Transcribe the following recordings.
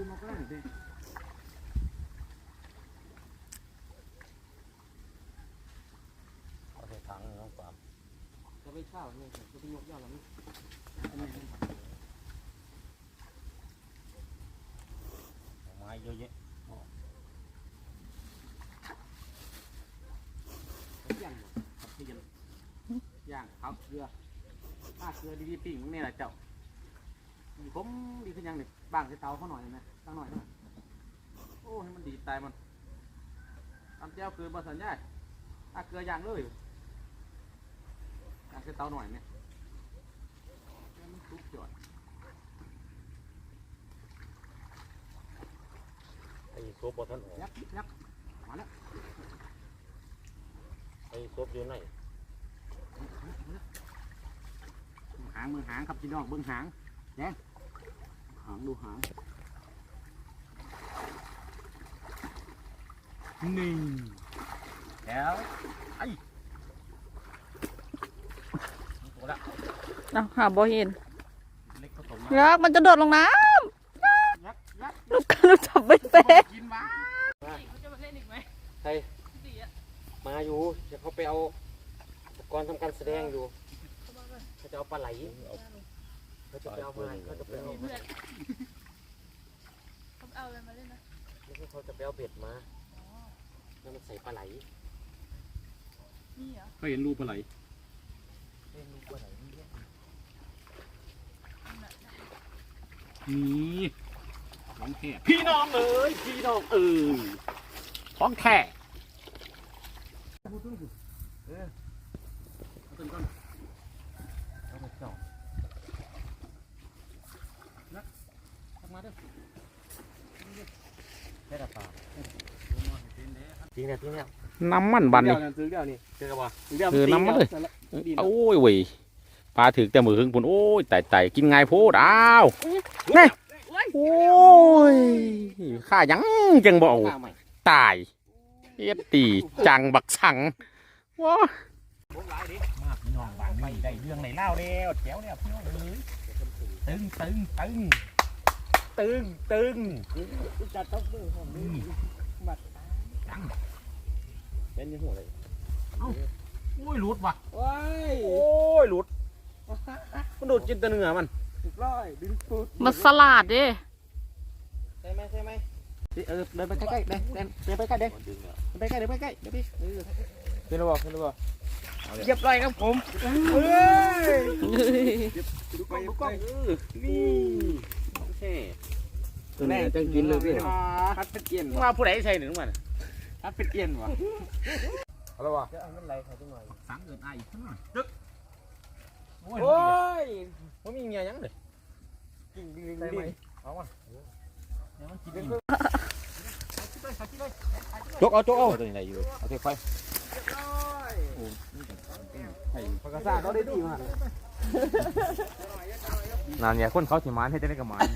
คือาได้ดิเอาใส่ถังน้องปามจะไปข้าวเนี่ยจะไปยกยอดแล้วมั้งไม้เยอะแยะย่างหมดครับที่ยังย่างครับเกลือป้าเกลือดีๆปิ่งนี่แหละเจ้า ดีผมดีขึ้นยังนี่บางใส่เตาเขาหน่อยนะตั้งหน่อยนะโอ้ให้มันดีตายมันตำแจ้วคือบะสัญญาป้าเกลือย่างเลยย่างใส่เตาหน่อยไหมให้มันสุกจอดไอ้ซบบอท่านออกยักยักมาแล้วไอ้ซบอยู่ไหนหางมือหางครับพี่น้องเบิ้งหางแดงหาง ดูหาง นี่แล้วไอ้ตัวละเอาหาบ่เห็นเล็กผสมยักษ์มันจะโดดลงน้ยักยักำลูกกันลูกจับไม่เป็นกินมาใครมาอยู่จะเขาไปเอาอุปกรณ์ทำการแสดงอยู่เขาจะเอาปลาไหล เขาจะไปเอามาเขาจะไปเอามาเขาเอาอะไรมาเล่นนะแล้วก็เขาจะไปเอาเบ็ดมาแล้วมันใส่ปลาไหลนี่เหรอเคยเห็นรูปลาไหลเล่นลูกปลาไหลนี่เนี่ยนี่ของแท้พี่น้องเอ้ยพี่น้องเอ้ยของแท้เออเอาต้นก่อน เอาไปจ่อ ทักมาเด้อได้แลาจริงเนี่ยจริงเนี่ยน้ำมันบันเดี๋นี่ซื้อเดียวนี่เจอกันวะเดี๋ยวคือน้ำมันเลยโอ้ยเว้ยปลาถึกแต่มือหึงปุ่นโอ้ยไต่ไต่กินไงายโพดอ้าวนี่โอ้ยข้ายังจังบ่เอาข้าวใหม่ตายเอ็ดตีจังบักสังว้ามาพี่น้องบางไม่ได้เรื่องไหนเล่าแล้วแถวเนี่ยพี่น้องเลยตึงตึงตึง ตึงตึงจัดต๊อกเบอร์ผมนี่บัดเป็นยังหัวเลยโอ้ยหลุดว่ะว้ายโอ้ยหลุดมันดูดกินแต่เนื้อมันสิบร้อยดึงปุ๊ดมันสลัดดิใช่ไหมใช่ไหมเออเดินไปใกล้ๆเดินเดินเดินไปใกล้เดินไปใกล้เดินไปใกล้เดี๋ยวพี่เออเป็นหรือเปล่าเป็นหรือเปล่าเรียบร้อยครับผมเฮ้ยดูกล้องดูกล้องนี่ โอเคแม่จังกินเลยพี่ฮัดเป็ดเอียนวะมาผู้ใดใส่หนึ่งมันฮัดเป็ดเอียนวะเอาละวะจะเอาเงินไหลเขาจังหน่อยสังเกิดไอ้ข้างหน้าโอ้ยโอ้ยมันมีเงี้ยยังเลยกิ่งดึงดึงดึงเอาวะเดี๋ยวมันกินจกเอาจกเอาตัวนี้ไหนอยู่เอาเทค่อยปากกาซ่าเขาได้ดีมาก นั่นเนี่ยคนเขาสิมานให้ได้กับมาน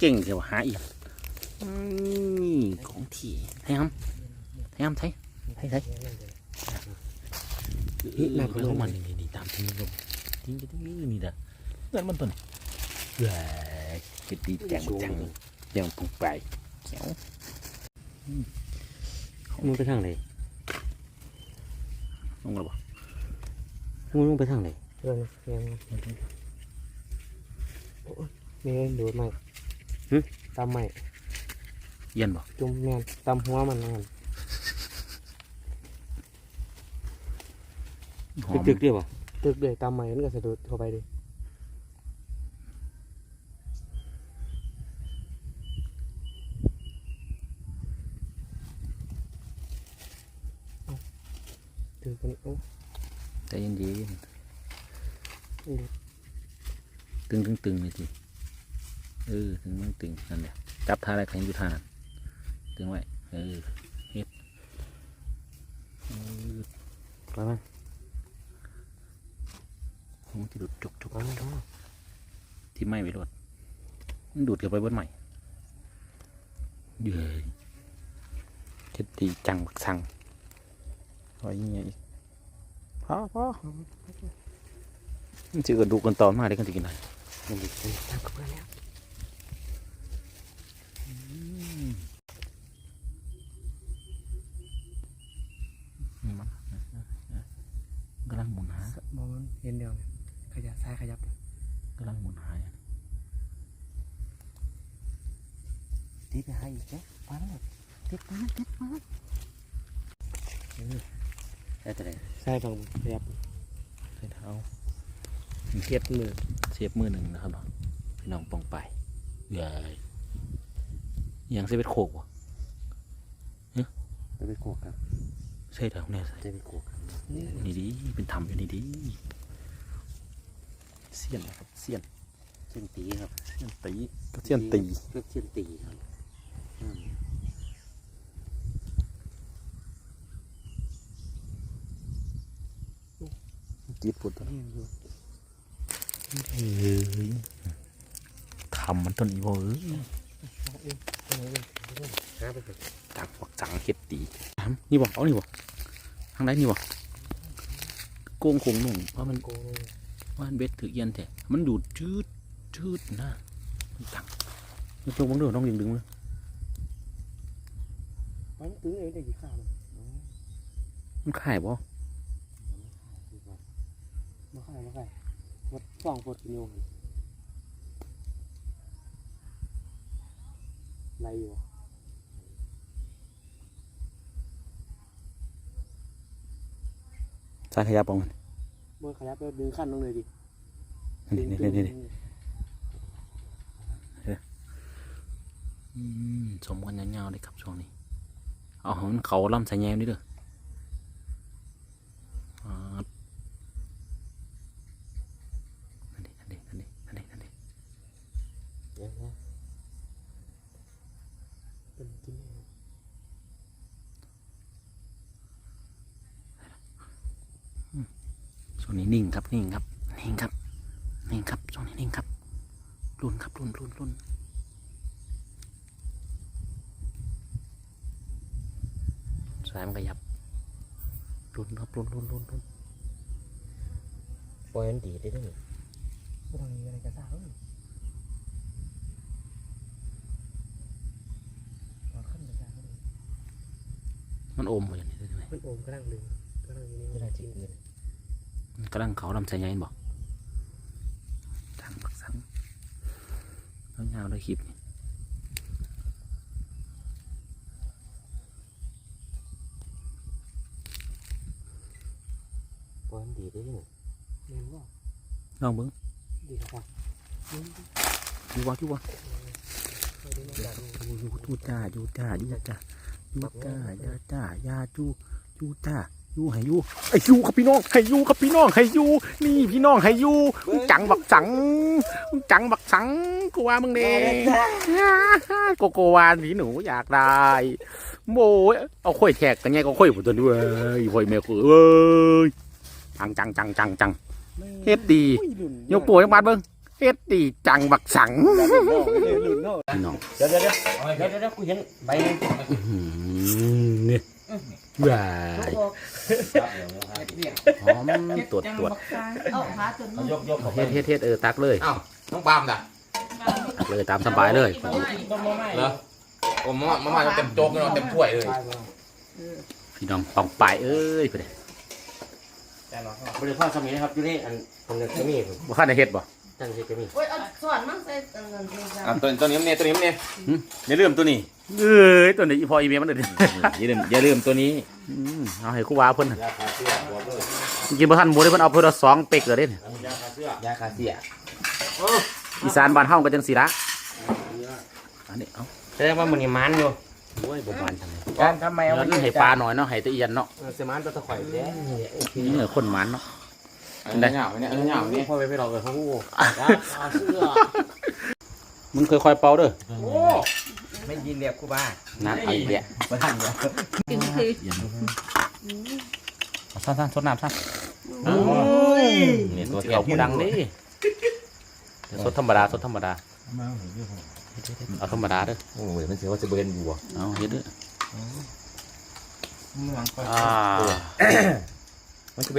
เก่งเสียวหาอีกนี่ของที่ไทยฮัมไทยฮัมไทยไทยไทยเฮ้ยนั่นเขามันนี่นี่ตามทิ้งลงทิ้งจะทิ้งนี่ด่ะเงินมันต้นเฮ้ยเฮ็ดดีแจงบักจังยังปุกไปเขียวมึงไปทางไหนลงแล้วบ่มึงลงไปทางไหน เรื่องยังนี่ดูดใหม่ตำใหม่เย็นบ่จุ่มแมนตำหัวมันนั่นหอมตึกๆเดียวป่ะตึกเลยตำใหม่มันก็สะดุดเข้าไปดิตึกนี้โอ้ใจเย็นๆ ตึงตึงตึงเลยทีเออตึงตึงตึงนั่นแหละจับท่าอะไรแข็งอยู่ท่านั้นตึงไว้เออเฮ็ดเออไปมั้ยมันจะดูดจกจกไปมั้ยที่ไม่ไปรดมันดูดเกับไปบนใหม่เย้ยเฮ็ดดีจังบักสังไว้ยังไงอีกพอพอมันจะกระดูกกันตอนมาได้กันจะกินอะไร นี่เลยตามกเบื้องแล้วกำลังหมุนหาบอลเห็นเดียวขยับซ้ายขยับกำลังหมุนหายตีไปหายอีกแล้วมาแล้วติดมาติดมาได้แต่ไหนใช่ฟังขยับใส่เท้าเก็บมือ สียบมือหนึ่งนะครับเนาะพี่น้องปองไปใหญ่ยังเซเว่นโคกวะจะไปโขกครับใช่เถอะเนี่ยใส่จะไปโขกครับนี่ดีเป็นทำอยู่นี่ดีเสียนนะครับเสียนเส้นตีครับเสียนตีก็เสียนตีเพื่อเส้นตีครับอืมจีดปวดตัวนี้เฮ้ย ทำมันต้นอีโวเอ้ยหาไปเถอะจังบักจังเฮ็ดดีถามนี่บอกเอานี่บอกทางไหนนี่บอกโกงคงหนุ่งเพราะมันโกงว่ามันเบ็ดถือเอียนแต่มันดูดชืดชืดนะมันจังมันตัวบังเดือต้องดึงดึงเลยมันตื้อเองได้กี่ข้าวเลยมันข่ายบ่มาค่ายมาค่าย วัดสองปวดกิโลไรอยู่สายขยับออกมันเมื่อขยับไปดึงขั้นลงเลยดินี่นี่นี่นี่อืมสมกันยาวๆเลยครับช่วงนี้ เอาของมันเขาล่ำใส่แยมนี่เด้อ เป็นกินเองช่วงนี้นิ่งครับนิ่งครับนิ่งครับนิ่งครับช่วงนี้นิ่งครับรุ่นครับรุ่นรุ่นรุ่นสายมันขยับรุ่นครับรุ่นรุ่นรุ่นรุ่นปล่อยมันดีได้ด้วยไม่ต้องมีอะไรกระซ่าเลยตอนขั้นกระซ่าเลย มันโอมไปอย่างนี้ได้ไหมมันโอมกำลังดึงกำลังอยู่นี่ไม่ได้จริงเลยมันกำลังเขาลำใส่ใหญ่บอกทางบักสังแล้วยาวเลยคลิปนี่ปล่อยมันดีได้ด้วยแม่นว่าลองเบิ้งดีครับอยู่วะอยู่วะไปดูมันดังอยู่อยู่จูจ้าอยู่จ้าอยู่จ้าอ ยู่จ้าอยาจ้าอยาจูจูจ้าอยู่ให้อยู่ไอ้ยูครับพี่น้องให้ยูครับพี่น้องให้ยูนี่พี่น้องให้ยูมึงจังบักสังมึงจังบักสังกูว่ามึงเด้โกโกวานพี่หนูอยากได้โมยเอาค่อยแทกกันไงก็ค่อยผมตัวด้วยค่อยแม่กูเอ้ยจังจังจังจังจังเฮ็ดดียกป่วยมาเบิ้ง เฮ็ดดีจังบักสังพี่น้องเดี๋ยวเดี๋ยวเดี๋ยวเดี๋ยวเดี๋ยวกูเห็นใบนึงอืมเนี่ยว้ายหอมตรวจตรวจเอาหาจนมือยกยกเฮ็ดเฮ็ดเฮ็ดเออตักเลยอ้าวน้องปาล์มน่ะตักเลยตามสบายเลยเหรอผมมามามาเต็มโจ๊กเลยเต็มถ้วยเลยพี่น้องปองปลายเอ้ยไปเลยบริภาคสมัยนะครับอยู่นี่อันตรงนี้จะมีบ่คันได้เฮ็ดบ่ จังสิจะมีโอ้ยเอาสอนมั่งใส่เงินเงินอะตัวตัวนี้เนี่ยตัวนี้เนี่ยหึอย่าลืมตัวนี้เอ้ยตัวนี้อีพออีเมียมันเด้ออย่าลืมอย่าลืมตัวนี้อืมเอาให้ครูวาเพิ่นน่ะกินบ่ทันบ่ได้เพิ่นเอาเพิ่นละสองเป็กเลยเด้เนี่ยยาคาเซียอีสานบ้านเฮาก็จังซี่ละอันนี้เอาแสดงว่ามันนี่มันอยู่โอ้ยบ่มันทำไมการทำไมเอาเนื้อให้ปลาหน่อยเนาะให้ตะเอียนเนาะเสมันตัวตะข่อยแด้โอเคนี่เนื้อคนหมันเนาะ อันนี้เหงาเนี่ยอันนี้เหงาเนี่ยพ่อไปไปรอกับเขาหูเสื้อมึงค่อยๆเป่าเด้อโอ้ไม่ยินเรียบกูบ้าน้ำเอาอีกแล้วไม่ทันเดียวกินคือเอาซ่านๆสดน้ำซ่านนี่ตัวที่เอาผู้ดังนี่สดธรรมดาสดธรรมดาเอาธรรมดาเด้อโอ้ยมันเสียว่าจะเบิร์นอยู่อะเอาเฮ็ดเด้ออ่ามันจะเป็น